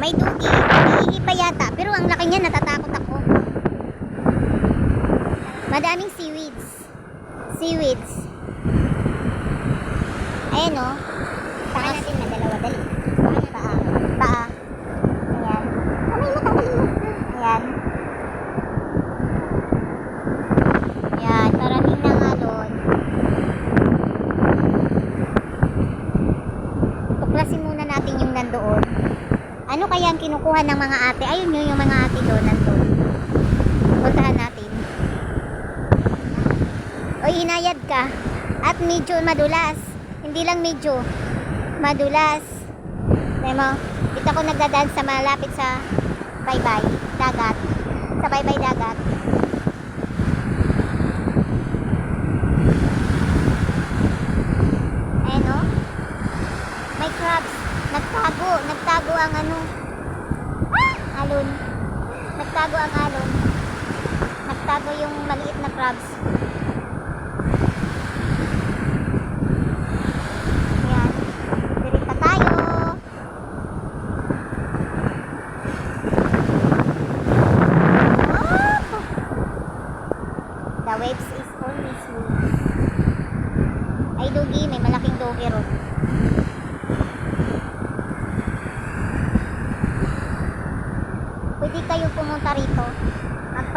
May dugi. Naiihi pa yata. Pero ang laki niya, natatakot ako. Madaming seaweeds. Seaweeds. Ayan o. Saka natin na dalawa. Dali. Paa. Paa. Ayan. Kamay mo, kamay mo. Ayan. Ayan. Parating na nga doon. Tuklasin muna natin yung nandoon. Ano kaya ang kinukuha ng mga ate? Ayun yun yung mga ate doon, nandun. Puntahan natin. Oy, hinayad ka. At medyo madulas. Hindi lang medyo. Madulas. Tignan mo, dito ako nagdadaan sa malapit sa baybay, dagat. Sa baybay dagat. Ayan o. May crabs. Nagtago. Nagtago ang ano. Alon. Nagtago ang alon. Nagtago yung maliit na crabs.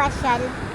Baixada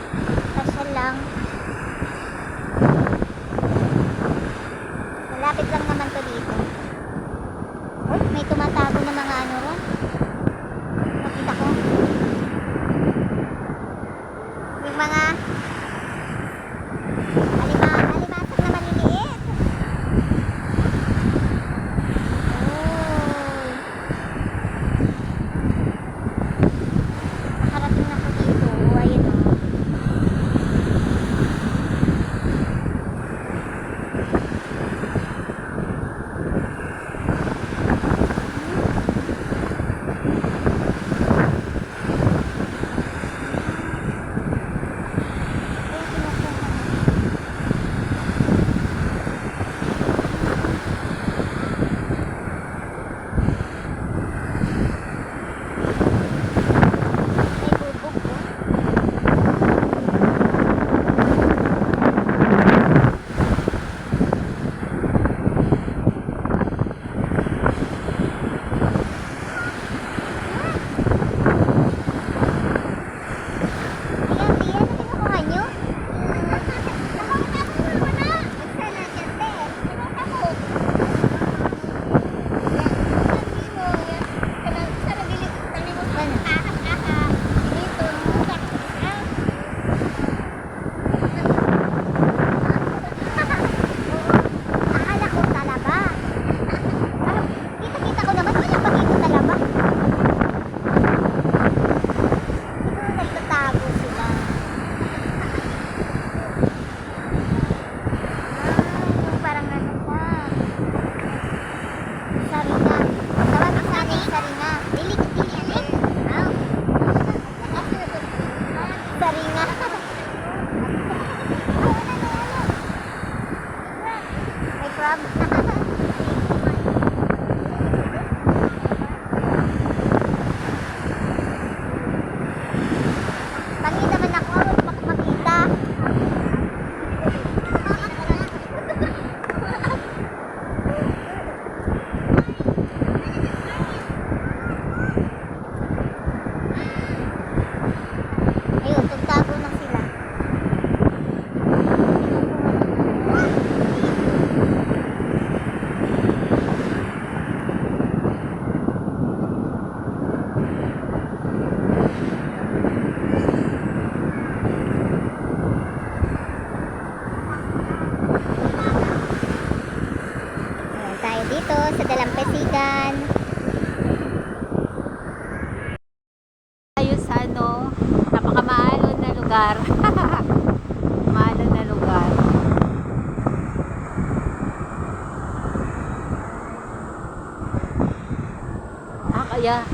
Kaya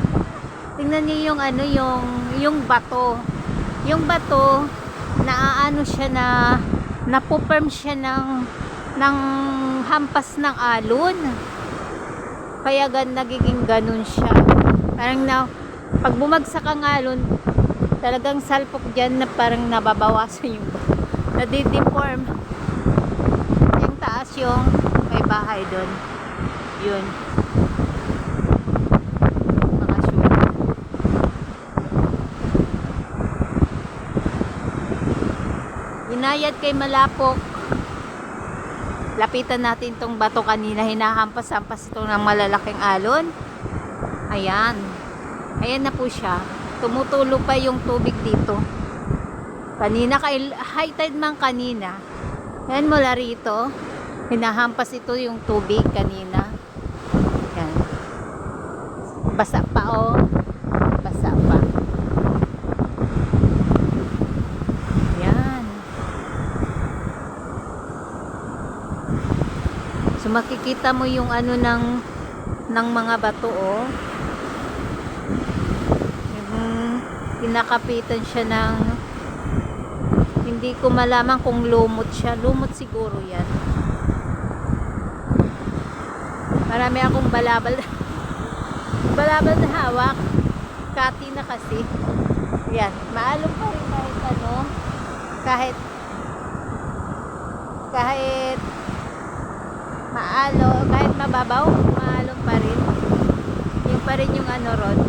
tingnan niyo yung ano yung yung bato. Yung bato naaano siya na napoperm siya ng ng hampas ng alon. Kaya gan nagiging ganun siya. Parang na, pag bumagsak ang alon, talagang salpok dyan na parang nababawasan yung bato. Nadideform. Yung taas yung may bahay doon. Yun. Mga sure. Inayad kay Malapok. Lapitan natin tong bato kanina. Hinahampas-hampas ito ng malalaking alon. Ayan. Ayan na po siya. Tumutulo pa yung tubig dito. Kanina, kay high tide man kanina. Yan mula rito. Hinahampas ito yung tubig kanina. Yan. Basa pa oh. Basa pa. Yan. So makikita mo yung ano ng ng mga bato oh. Yung pinakapitan siya ng hindi ko malaman kung lumot siya. Lumot siguro yan. Marami akong balabal. balabal na hawak. Kati na kasi. Yan. Maalong pa rin kahit ano. Kahit kahit maalo, kahit mababaw, maalong pa rin. Yung pa rin yung ano ron.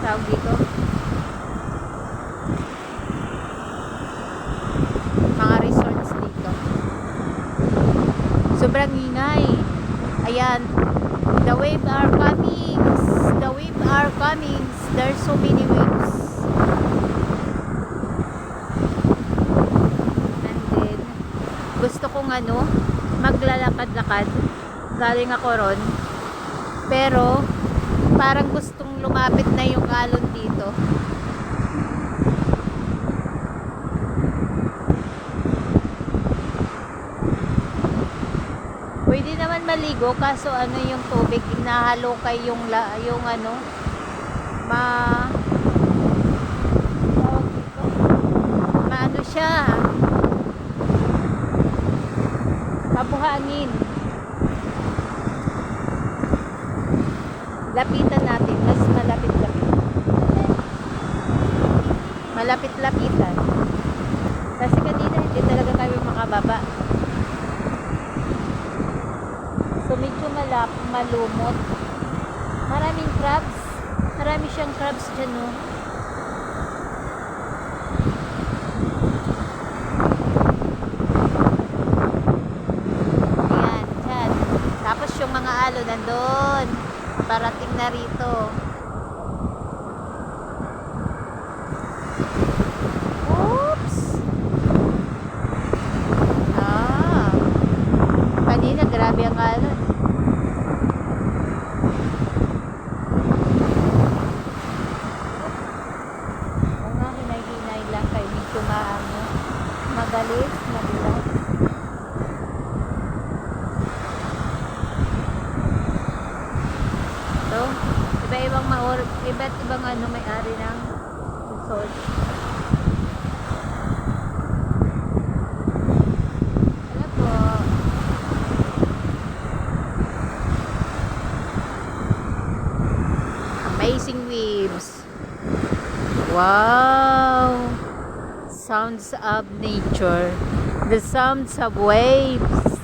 Tawag dito. Mga resorts dito. Sobrang ingay. Ayan. The wave are coming. The wave are coming. There's so many waves. Ano, maglalakad-lakad. Galing ako ron. Pero, parang gustong lumapit na yung alon dito. Pwede naman maligo kaso ano yung tubig inahalukay yung la, yung ano ma tawag dito maano siya mabuhangin lapitan natin mas malapit lapit malapit lapitan kasi kanina hindi talaga kami makababa So medyo malap, malumot. Maraming crabs. Marami siyang crabs dyan, no? Ayan, dyan. Tapos yung mga alo nandun. Parating na rito. Oops! Ah. Kanina, grabe ang alon. Oo nga, hinay-hinay lang kay medyo maano. Magalis, madulas. So, iba-ibang maor, iba't ibang ano may-ari ng resort. Po? Amazing waves. Wow! Sounds of nature. The sounds of waves.